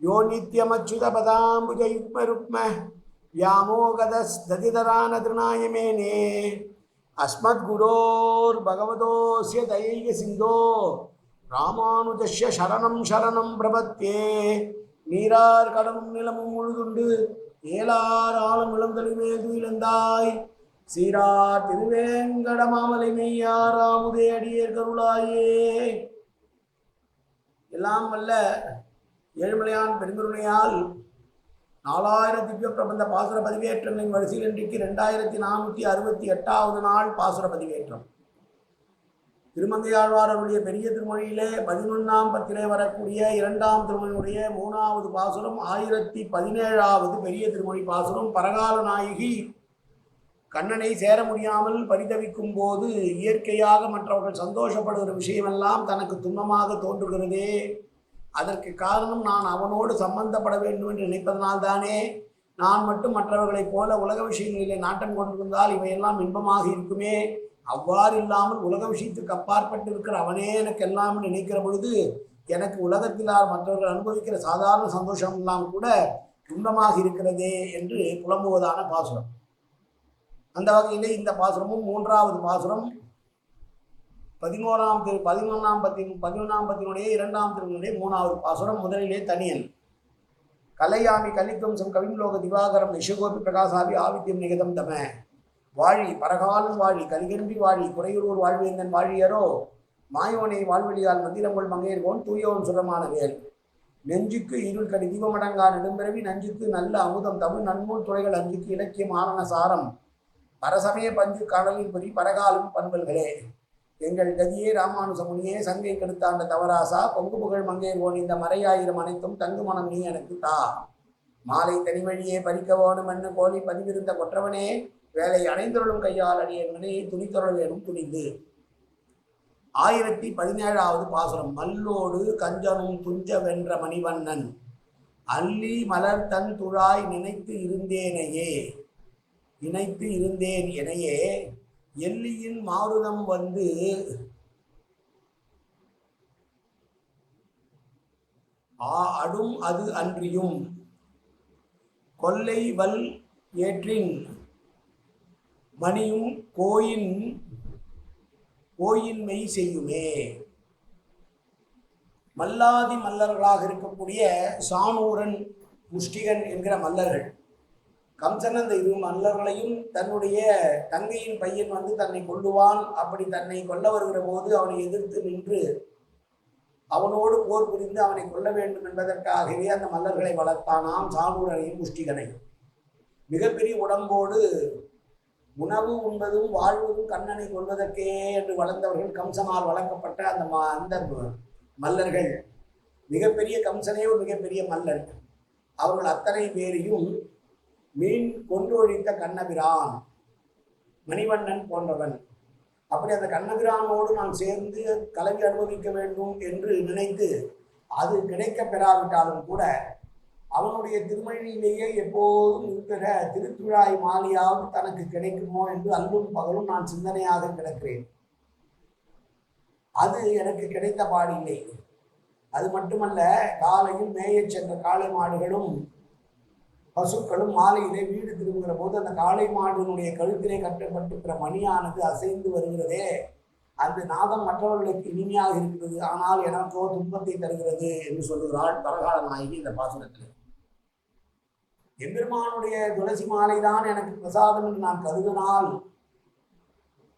யோ நித்யமச்சுதபதாம்புஜயுக்மருக்ம வியாமோகதஸ்ததிதரானதிருநாயமேனே அஸ்மத்குரோர் பகவதோஸ்ய தைரிய சிந்தோ ராமானுஜஸ்ய சரணம் சரணம் பிரபத்தே நீரார் கடலும் நிலமும் முழுதுண்டு ஏலார் ஆளும் இளந்தளிமே துயிலந்தாய் சீரார் திருவேங்கடமாமலை மெய்யாராமுதே அடியேர் கருளாயே எல்லாம் வல்ல ஏழுமலையான் பெருங்கருணையால் நாலாயிரம் திவ்ய பிரபந்த பாசுர பதிவேற்றங்களின் வரிசையில் இன்றைக்கு ரெண்டாயிரத்தி நானூற்றி அறுபத்தி எட்டாவது நாள் பாசுர பதிவேற்றம். திருமங்கையாழ்வாரருடைய பெரிய திருமொழியிலே பதினொன்றாம் பத்திலே வரக்கூடிய இரண்டாம் திருமொழியுடைய மூணாவது பாசுரம் ஆயிரத்தி பதினேழாவது பெரிய திருமொழி பாசுரம் பரகால நாயகி கண்ணனை சேர முடியாமல் பரிதவிக்கும் போது இயற்கையாக மற்றவர்கள் சந்தோஷப்படுகிற விஷயமெல்லாம் தனக்கு துன்பமாக தோன்றுகிறதே. அதற்கு காரணம் நான் அவனோடு சம்பந்தப்பட வேண்டும் என்று நினைப்பதனால்தானே நான் மட்டும் மற்றவர்களைப் போல உலக விஷயங்களிலே நாட்டம் கொண்டிருந்தால் இவையெல்லாம் இன்பமாக இருக்குமே. அவ்வாறு இல்லாமல் உலக விஷயத்துக்கு அப்பாற்பட்டு இருக்கிற அவனே எனக்கு எல்லாம் நினைக்கிற பொழுது எனக்கு உலகத்திலார் மற்றவர்கள் அனுபவிக்கிற சாதாரண சந்தோஷம் எல்லாம் கூட துன்பமாக இருக்கிறதே என்று புலம்புவதான பாசுரம். அந்த வகையிலே இந்த பாசுரமும் மூன்றாவது பாசுரம் பதினோராம் திரு பதினொன்றாம் பத்தி பதினொன்றாம் பத்தினுடைய இரண்டாம் திருவினுடைய மூணாவது பாசுரம் முதலிலே தனியன். கலையாமி கலித்வம்சம் கவிம்லோக திவாகரம் நிஷகோபி பிரகாசாபி ஆவித்யம் நிகதம் தம. வாழி பரகாலும் வாழி கலிகன்பி வாழி குறையூர் வாழ்வேந்தன் வாழியரோ மாயோனை வாழ்வெளியால் மந்திரங்கள் மங்கையர்கோன் தூயவன் சுரமான வேல். நெஞ்சுக்கு இருள் கடி தீபமடங்கா நெடும்பிறவி நஞ்சுக்கு நல்ல அமுதம் தமிழ் நன்மூல் துறைகள் அஞ்சுக்கு இலக்கியம் ஆனன சாரம். பரசமய பஞ்சு கடலின் பொறி பரகாலும் பண்பல்களே. எங்கள் கதியே ராமானுசமுனியே சங்கை கெடுத்தாண்ட தவராசா பொங்கு புகழ் மங்கையர்கோன் இந்த மறையாயிரம் அனைத்தும் தங்கு மனம் நீ எனக்கு தா. மாலை தனிவழியே பறிக்க வேணும் என்று கோழி பதிவிருந்த கொற்றவனே வேலை அணைந்தொருளும் கையால் அடிய நினையை துணித்தொழல் எனும் துணிந்து. ஆயிரத்தி பதினேழாவது பாசுரம் மல்லோடு கஞ்சனும் துஞ்ச வென்ற மணிவண்ணன் அல்லி மலர் தன் துழாய் நினைத்து இருந்தேனையே நினைத்து இருந்தேன் எனையே எல்லியின் மாருதம் வந்து ஆ அடும் அது அன்றியும். கொல்லை வல் ஏற்றின் மணியும் கோயின் கோயின்மை செய்யுமே. மல்லாதி மல்லர்களாக இருக்கக்கூடிய சானூரன் முஷ்டிகன் என்கிற மல்லர்கள். கம்சன் அந்த இரு மல்லர்களையும் தன்னுடைய தங்கையின் பையன் வந்து தன்னை கொல்லுவான். அப்படி தன்னை கொல்ல வருகிற போது அவனை எதிர்த்து நின்று அவனோடு போர் புரிந்து அவனை கொல்ல வேண்டும் என்பதற்காகவே அந்த மல்லர்களை வளர்த்தானாம் சானூரனையும் முஷ்டிகனையும் மிகப்பெரிய உடம்போடு உணவு உண்பதும் வாழ்வதும் கண்ணனை கொள்வதற்கே என்று வளர்ந்தவர்கள் கம்சனால் வளர்க்கப்பட்ட அந்த ம அந்த மல்லர்கள் மிகப்பெரிய கம்சனே ஒரு மிகப்பெரிய மல்லர் அவர்கள் அத்தனை பேரையும் மீன் கொண்டு ஒழித்த கண்ணபிரான் மணிவண்ணன் போன்றவன். அப்படி அந்த கண்ணபிரானோடு நான் சேர்ந்து கலவி அனுபவிக்க வேண்டும் என்று நினைத்து அது கிடைக்க பெறாவிட்டாலும் கூட அவனுடைய திருமணியிலேயே எப்போதும் இருக்கிற திருத்துழாய் மாலையாவது தனக்கு கிடைக்குமோ என்று அல்லும் பகலும் நான் சிந்தனையாக கிடக்கிறேன். அது எனக்கு கிடைத்த பாடில்லை. அது மட்டுமல்ல காலையில் மேயச் சென்ற காளை மாடுகளும் பசுக்களும் மாலையிலே வீடு திரும்புகிற போது அந்த காளை மாடுனுடைய கழுத்திலே கட்டப்பட்டிருக்கிற மணியானது அசைந்து வருகிறதே. அந்த நாதம் மற்றவர்களுக்கு இனிமையாக இருக்கிறது. ஆனால் எனக்கோ துன்பத்தை தருகிறது என்று சொல்லுகிறாள் பரகால நாயகி இந்த பாசுரத்தில். எம்பெருமானுடைய துளசி மாலை தான் எனக்கு பிரசாதம் என்று நான் கருதினால்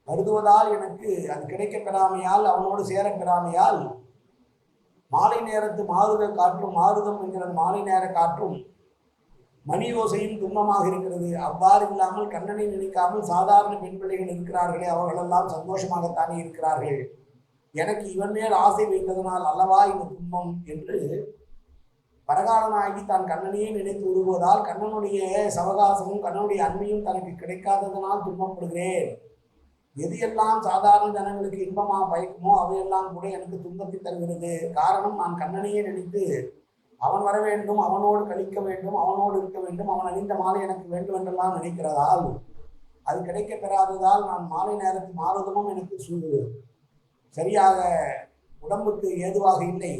கருதுவதால் எனக்கு அது கிடைக்க பெறாமையால் அவனோடு சேர பெறாமையால் மாலை நேரத்து மாறுத காற்றும் மாறுதம் என்கிற மாலை நேர காற்றும் மணி ஓசையும் துன்பமாக இருக்கிறது. அவ்வாறு இல்லாமல் கண்ணனை நினைக்காமல் சாதாரண பெண் பிள்ளைகள் இருக்கிறார்களே அவர்களெல்லாம் சந்தோஷமாகத்தானே இருக்கிறார்கள். எனக்கு இவன் மேல் ஆசை வைத்ததனால் அல்லவா இந்த துன்பம் என்று பரகாலனாகி தான் கண்ணனையே நினைத்து உருவதால் கண்ணனுடைய சவகாசமும் கண்ணனுடைய அன்மையும் தனக்கு கிடைக்காததனால் துன்பப்படுகிறேன். எது எல்லாம் சாதாரண ஜனங்களுக்கு இன்பமா பயக்குமோ அவையெல்லாம் கூட எனக்கு துன்பத்தை தருகிறது. காரணம் நான் கண்ணனையே நினைத்து அவன் வர வேண்டும் அவனோடு கழிக்க வேண்டும் அவனோடு இருக்க வேண்டும் அவன் அணிந்த மாலை எனக்கு வேண்டும் என்றெல்லாம் நினைக்கிறதால் அது கிடைக்க பெறாததால் நான் மாலை நேரத்து மாறுதலும் எனக்கு சூழ்நிலை சரியாக உடம்புக்கு ஏதுவாக இல்லை.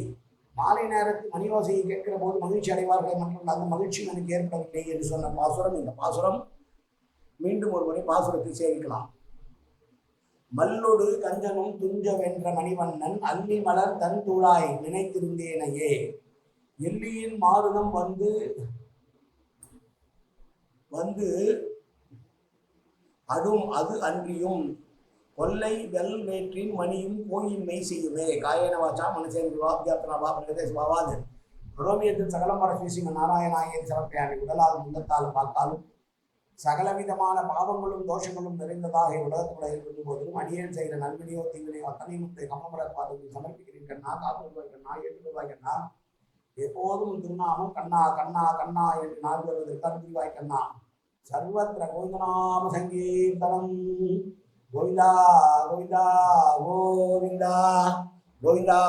மாலை நேரத்து மணி கேட்கிற போது மகிழ்ச்சி அடைவார்கள் மற்றும் அந்த மகிழ்ச்சி எனக்கு ஏற்படவில்லை என்று சொன்ன பாசுரம் இந்த பாசுரம் மீண்டும் ஒரு முறை பாசுரத்தை சேவிக்கலாம். மல்லொடு கஞ்சனும் துஞ்ச வென்ற மணிவண்ணன் அல்லி மலர் தன் துழாய் நினைத்திருந்தேனையே. எல்லியின் மாறுதம் வந்து வந்து அடும் அது அன்றியும் கொல்லை வெல் வேற்றின் மணியும் கோயின்மை செய்யுவே. காயன வாச்சா மனுஷன் வாப்யாத்ரா பாபிரதேஷ் பாவாது. ரோமியத்தில் சகலமர ஸ்ரீசிங்க நாராயணாயன் சிறப்பையானை? உடலாலும் உள்ளத்தாலும் பார்த்தாலும் சகலவிதமான பாவங்களும் தோஷங்களும் நிறைந்ததாக உலகத்துடைய இருக்கும் போதிலும் அடியேன் செய்கிற நன்மையோ தீங்கினையோ அத்தனையும் கமமர பாதத்தில் சமர்ப்பிக்கிறீர்கள் நான் காப்பதுவார்கள் நான் எட்டுவார்கள் நான் எப்போதும் திருநாமம் கண்ணா கண்ணா கண்ணா என்று நாள் வருவதற்கு அருள்வாய் கண்ணா. சர்வத்திர கோவிந்தநாம சங்கீர்த்தனம். கோவிந்தா கோவிந்தா கோவிந்தா. கோவிந்தா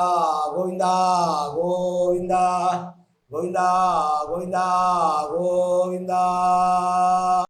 கோவிந்தா கோவிந்தா. கோவிந்தா கோவிந்தா கோவிந்தா.